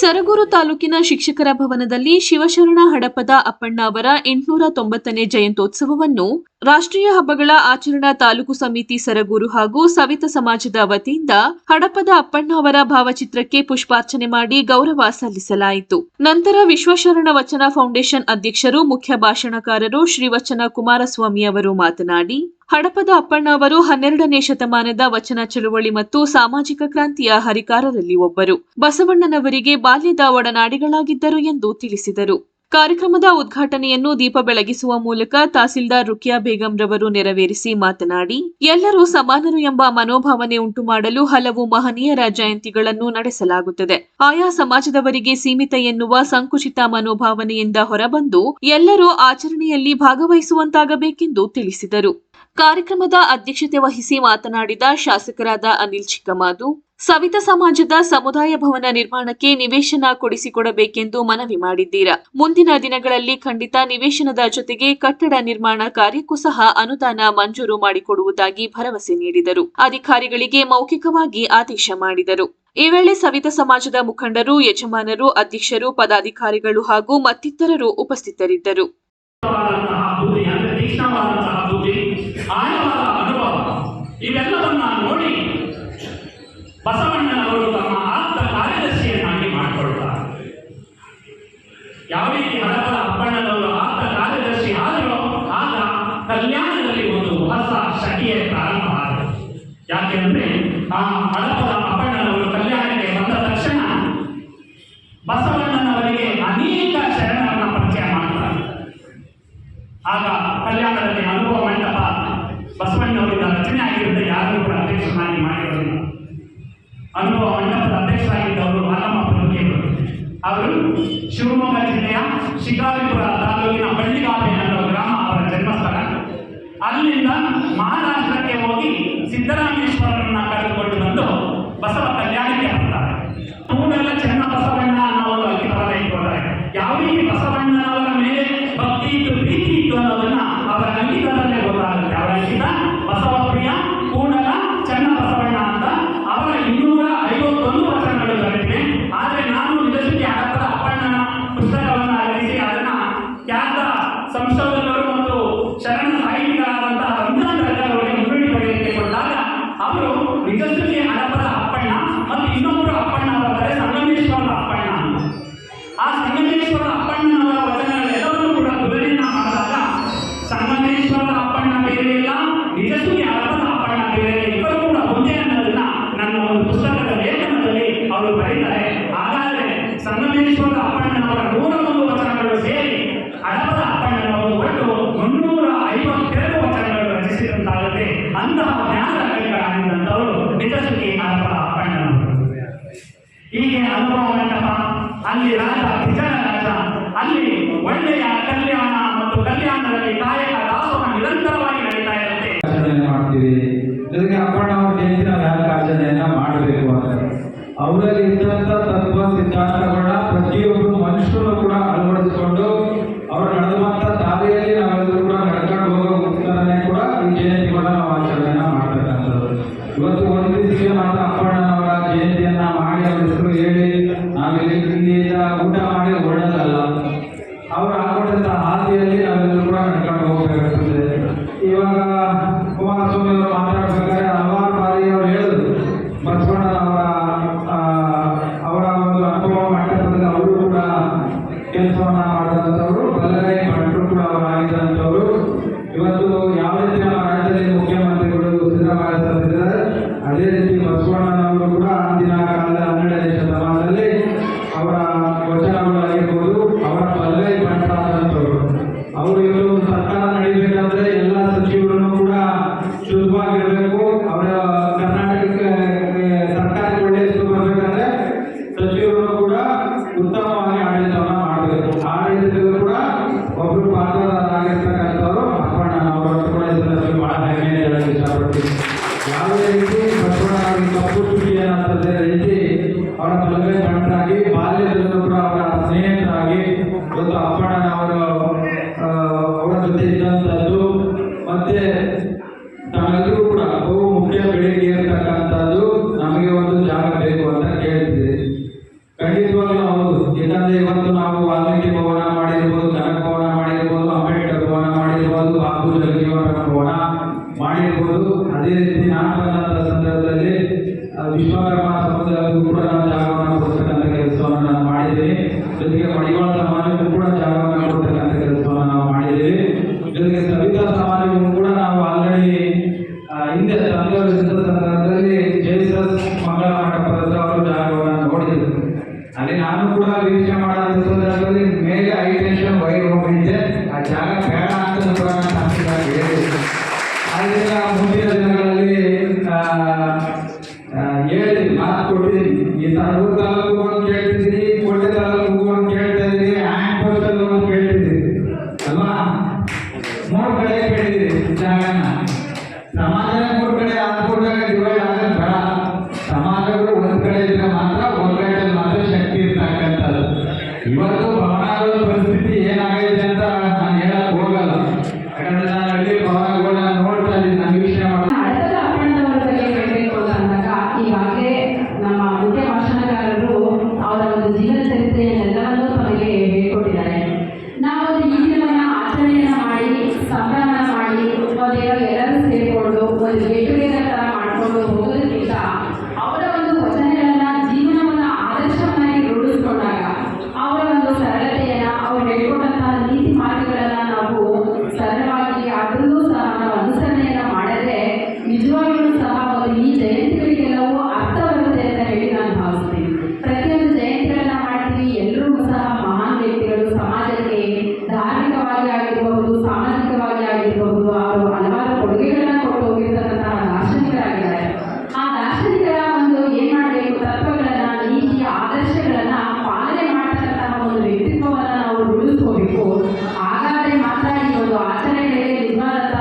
ಸರಗೂರು ತಾಲೂಕಿನ ಶಿಕ್ಷಕರ ಭವನದಲ್ಲಿ ಶಿವಶರಣ ಹಡಪದ ಅಪ್ಪಣ್ಣ ಅವರ ಎಂಟುನೂರ ತೊಂಬತ್ತನೇ ಜಯಂತ್ಯೋತ್ಸವವನ್ನು ರಾಷ್ಟ್ರೀಯ ಹಬ್ಬಗಳ ಆಚರಣಾ ತಾಲೂಕು ಸಮಿತಿ ಸರಗೂರು ಹಾಗೂ ಸವಿತ ಸಮಾಜದ ವತಿಯಿಂದ ಹಡಪದ ಅಪ್ಪಣ್ಣ ಅವರ ಭಾವಚಿತ್ರಕ್ಕೆ ಪುಷ್ಪಾರ್ಚನೆ ಮಾಡಿ ಗೌರವ ಸಲ್ಲಿಸಲಾಯಿತು. ನಂತರ ವಿಶ್ವಶರಣ ವಚನ ಫೌಂಡೇಶನ್ ಅಧ್ಯಕ್ಷರು, ಮುಖ್ಯ ಭಾಷಣಕಾರರು ಶ್ರೀವಚನ ಕುಮಾರಸ್ವಾಮಿ ಅವರು ಮಾತನಾಡಿ ಹಡಪದ ಅಪ್ಪಣ್ಣ ಅವರು ಹನ್ನೆರಡನೇ ಶತಮಾನದ ವಚನ ಚಳುವಳಿ ಮತ್ತು ಸಾಮಾಜಿಕ ಕ್ರಾಂತಿಯ ಹರಿಕಾರರಲ್ಲಿ ಒಬ್ಬರು. ಬಸವಣ್ಣನವರಿಗೆ ಬಾಲ್ಯದ ಒಡನಾಡಿಗಳಾಗಿದ್ದರು ಎಂದು ತಿಳಿಸಿದರು. ಕಾರ್ಯಕ್ರಮದ ಉದ್ಘಾಟನೆಯನ್ನು ದೀಪ ಬೆಳಗಿಸುವ ಮೂಲಕ ತಹಸೀಲ್ದಾರ್ ರುಕಿಯಾ ಬೇಗಂ ರವರು ನೆರವೇರಿಸಿ ಮಾತನಾಡಿ, ಎಲ್ಲರೂ ಸಮಾನರು ಎಂಬ ಮನೋಭಾವನೆ ಉಂಟು ಮಾಡಲು ಹಲವು ಮಹನೀಯರ ಜಯಂತಿಗಳನ್ನು ನಡೆಸಲಾಗುತ್ತದೆ. ಆಯಾ ಸಮಾಜದವರಿಗೆ ಸೀಮಿತ ಎನ್ನುವ ಸಂಕುಚಿತ ಮನೋಭಾವನೆಯಿಂದ ಹೊರಬಂದು ಎಲ್ಲರೂ ಆಚರಣೆಯಲ್ಲಿ ಭಾಗವಹಿಸುವಂತಾಗಬೇಕೆಂದು ತಿಳಿಸಿದರು. ಕಾರ್ಯಕ್ರಮದ ಅಧ್ಯಕ್ಷತೆ ವಹಿಸಿ ಮಾತನಾಡಿದ ಶಾಸಕರಾದ ಅನಿಲ್ ಚಿಕ್ಕಮಾದು, ಸವಿತ ಸಮಾಜದ ಸಮುದಾಯ ಭವನ ನಿರ್ಮಾಣಕ್ಕೆ ನಿವೇಶನ ಕೊಡಿಸಿಕೊಡಬೇಕೆಂದು ಮನವಿ ಮಾಡಿದ್ದೀರಾ? ಮುಂದಿನ ದಿನಗಳಲ್ಲಿ ಖಂಡಿತ ನಿವೇಶನದ ಜೊತೆಗೆ ಕಟ್ಟಡ ನಿರ್ಮಾಣ ಕಾರ್ಯಕ್ಕೂ ಸಹ ಅನುದಾನ ಮಂಜೂರು ಮಾಡಿಕೊಡುವುದಾಗಿ ಭರವಸೆ ನೀಡಿದರು. ಅಧಿಕಾರಿಗಳಿಗೆ ಮೌಖಿಕವಾಗಿ ಆದೇಶ ಮಾಡಿದರು. ಈ ವೇಳೆ ಸವಿತ ಸಮಾಜದ ಮುಖಂಡರು, ಯಜಮಾನರು, ಅಧ್ಯಕ್ಷರು, ಪದಾಧಿಕಾರಿಗಳು ಹಾಗೂ ಮತ್ತಿತರರು ಉಪಸ್ಥಿತರಿದ್ದರು. ತೀಕ್ಷ್ಣವಾದಂತಹ ಬುದ್ಧಿ ಆಳವಾದ ಅನುಭವ. ಇವೆಲ್ಲವನ್ನ ನೋಡಿ ಬಸವಣ್ಣನವರು ತಮ್ಮ ಆಪ್ತ ಕಾರ್ಯದರ್ಶಿಯನ್ನಾಗಿ ಮಾಡಿಕೊಳ್ತಾರೆ ಯಾವ ರೀತಿ ಹಡಪದ ಅಪ್ಪಣ್ಣನವರು ಆಪ್ತ ಕಾರ್ಯದರ್ಶಿ ಆದರೂ, ಆಗ ಕಲ್ಯಾಣದಲ್ಲಿ ಒಂದು ಹೊಸ ಶಕಿಯೇ ಪ್ರಾರಂಭ ಆಯಿತು ಯಾಕೆಂದ್ರೆ ಆ ಹಡಪದ ಅಪ್ಪಣ್ಣನವರು ಕಲ್ಯಾಣಕ್ಕೆ ಬಂದ ತಕ್ಷಣ ಬಸವಣ್ಣನವರಿಗೆ ಅನೇಕ ಮಾಡ್ತಾರೆ ಆಗ ಕಲ್ಯಾಣದಲ್ಲಿ ಅನುಭವ ಮಂಟಪ ಬಸವಣ್ಣವರಿಂದ ರಚನೆ ಆಗಿರುತ್ತೆ, ಯಾರು ಕೂಡ ಅಧ್ಯಕ್ಷನಾಗಿ ಮಾಡಿರೋದಿಲ್ಲ. ಅನುಭವ ಮಂಟಪದ ಅಧ್ಯಕ್ಷರಾಗಿದ್ದವರು ಹಾಲಮ್ಮ ಪ್ರಭುದೇವರು ಅವರು ಶಿವಮೊಗ್ಗ ಜಿಲ್ಲೆಯ ಶಿಕಾರಿಪುರ ತಾಲೂಕಿನ ಬಳ್ಳಿಗಾಪೆ ಅನ್ನೋ ಗ್ರಾಮ ಅವರ ಜನ್ಮಸ್ಥಳ. ಅಲ್ಲಿಂದ ಮಹಾರಾಷ್ಟ್ರಕ್ಕೆ ಹೋಗಿ ಸಿದ್ದರಾಮೇಶ್ವರರನ್ನ ಕರೆದುಕೊಂಡು ಬಂದು ಬಸವ ಕಲ್ಯಾಣಕ್ಕೆ ಬರ್ತಾರೆ. ಊರೆಲ್ಲ ಚೆನ್ನ ಬಸವಣ್ಣ ಅನ್ನೋ ಒಂದು ಅಂಕಿತವನ್ನ ಇಟ್ಕೊಳ್ತಾರೆ ಯಾವ ರೀತಿ ಬಸವಣ್ಣನವರ ಮೇಲೆ ಅಂಕಿತ ಸಂಗಮೇಶ್ವರದ ಅಪ್ಪಣ್ಣನವರ ನೂರ ಒಂದು ವಚನಗಳು ಸೇರಿ ಹಡಪದ ಅಪ್ಪಣ್ಣನವರು ಒಟ್ಟು ಮುನ್ನೂರ ಐವತ್ತೆರಡು ವಚನಗಳು ರಚಿಸಿದಂತಾಗುತ್ತೆ. ಅಂತಹ ಜ್ಞಾನ ಕೈಗಳಾಗಿದ್ದಂಥವರು ನಿಜಸುಖಿ ಹಡಪದ ಅಪ್ಪಣ್ಣನವರು. ಹೀಗೆ ಅನುಭವ ಮಂಟಪ ಅಲ್ಲಿ ರಾಜ ವಿಜಯ ರಾಜ, ಅಲ್ಲಿ ಒಳ್ಳೆಯ ಕಲ್ಯಾಣ ಮತ್ತು ಕಲ್ಯಾಣದಲ್ಲಿ ಕಾಯಕ ದಾಸೋಹ ನಿರಂತರವಾಗಿ ನಡೀತಾ ಇರುತ್ತೆ. ಮಾಡ್ತೀವಿ. ಜೊತೆಗೆ ಅಪ್ಪಣ್ಣ ಜಯಂತಿ ನಾವು ಯಾಕೆ ಮಾಡಬೇಕು ಅಂತ. ಅವರಲ್ಲಿ ಇದ್ದಂಥ ತತ್ವ ಸಿದ್ಧಾಂತಗಳನ್ನ ಪ್ರತಿಯೊಬ್ಬರು ಮನುಷ್ಯರು ಕೂಡ ಅಳವಡಿಸಿಕೊಂಡು ಅವರು ನಡೆದುವಂಥ ದಾರಿಯಲ್ಲಿ ನಾವೆಲ್ಲರೂ ಕೂಡ ನಡ್ಕೊಂಡು ಹೋಗೋ ಕೂಡ ಈ ಜಯಂತಿಗಳನ್ನ ನಾವು ಆಚರಣೆಯನ್ನ ಮಾಡ್ತಕ್ಕಂಥದ್ದು ಇವತ್ತು ಒಂದು ದಿವಸಕ್ಕೆ ಮಾತ್ರ ಅಪ್ಪಣ್ಣನವರ ಜಯಂತಿಯನ್ನ ಮಾಡಿ ಹೆಸರು ಹೇಳಿ ನಾವಿಲ್ಲಿ ಇಲ್ಲಿಂದ ಊಟ ಮಾಡಿ ಹೊರಡೋದಲ್ಲ. ಅವರು ಹಾಕೊಂಡಂಥ ಹಾದಿಯಲ್ಲಿ ನಾವೆಲ್ಲರೂ ಕೂಡ ನಡ್ಕೊಂಡು ಹೋಗ್ಬೇಕಾಗ್ತದೆ. ಇವಾಗ ಕುಮಾರಸ್ವಾಮಿ ಅವರು ಮಾತಾಡ್ಬೇಕಾದ್ರೆ ರೀತಿ ಅವರ ಕೂಡ ಅವರ ಸ್ನೇಹಿತರಾಗಿ ಇವತ್ತು ಅಪ್ಪಣ್ಣ ಅವರು ಅವರ ಜೊತೆ ಇದ್ದಂಥದ್ದು ಮತ್ತೆ ತಾವೆಲ್ಲರೂ ಕೂಡ ಬಹು ಅದೇ ರೀತಿ ನಾಮಕರಣದ ಸಂದರ್ಭದಲ್ಲಿ ವಿಶ್ವಕರ್ಮ ಸಮುದ್ರಕ್ಕೂ ಕೂಡ ನಾವು ಜಾಗವನ್ನು ಕೊಡ್ತಕ್ಕಂಥ ಕೆಲಸವನ್ನು ನಾವು ಮಾಡಿದ್ದೇವೆ. ಜೊತೆಗೆ ಮಡಿವಾಳ ಸಮಾಜಕ್ಕೂ ಕೂಡ ಜಾಗವನ್ನು ಕೊಡ್ತಕ್ಕಂಥ ಕೆಲಸವನ್ನು ನಾವು ಮಾಡಿದ್ದೇವೆ. ಜೊತೆಗೆ ಸವಿತಾ ಕೂಡ ನಾವು ಆಲ್ರೆಡಿ ಹಿಂದೆ ಸಂದರ್ಭ ಆಯ್ಕೆಯ ಮುಂದಿನ ದಿನಗಳಲ್ಲಿ ಏಳು ಮಾತು ಕೊಟ್ಟು ಈ ಸರ್ವೋತ್ತಮ ಸಂಭ್ರಮ ಮಾಡಿ ಒಂದೇನೋ ಎಲ್ಲರೂ ಸೇರಿಕೊಂಡು ಒಂದು ಗೆಟ್ ಟುಗೆದರ್ ಥರ ಮಾಡಿಕೊಂಡು ಹೋಗೋದು ಬಿಟ್ಟು ಆಗಾದ್ರೆ ಮಾತ್ರ ಈ ಒಂದು ಆಚರಣೆ ನಿಧಾನತ